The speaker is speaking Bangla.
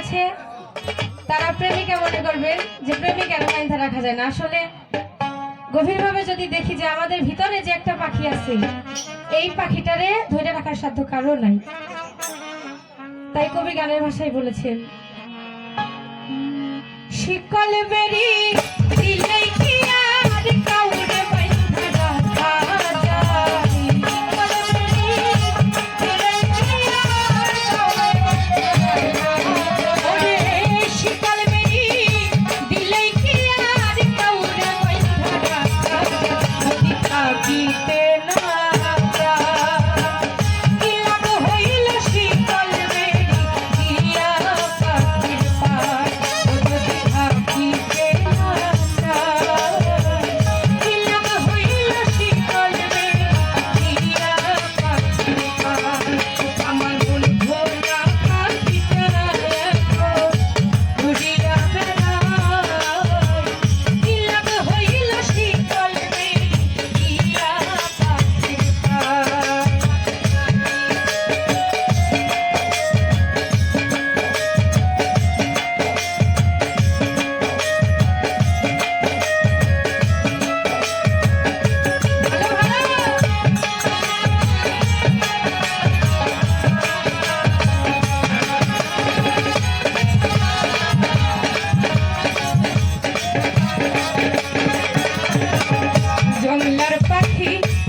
আছে, তারা প্রেমিকা মনে করবেন যে প্রেমিক প্রেমিকার মাইন্ধা রাখা যায় না। আসলে গভীরভাবে যদি দেখি যে আমাদের ভিতরে যে একটা পাখি আছে, এই পাখিটারে ধরে রাখার সাধ্য কারও নাই। তাই কবি গানের ভাষায় বলেছেন, শিকল বেরি back here.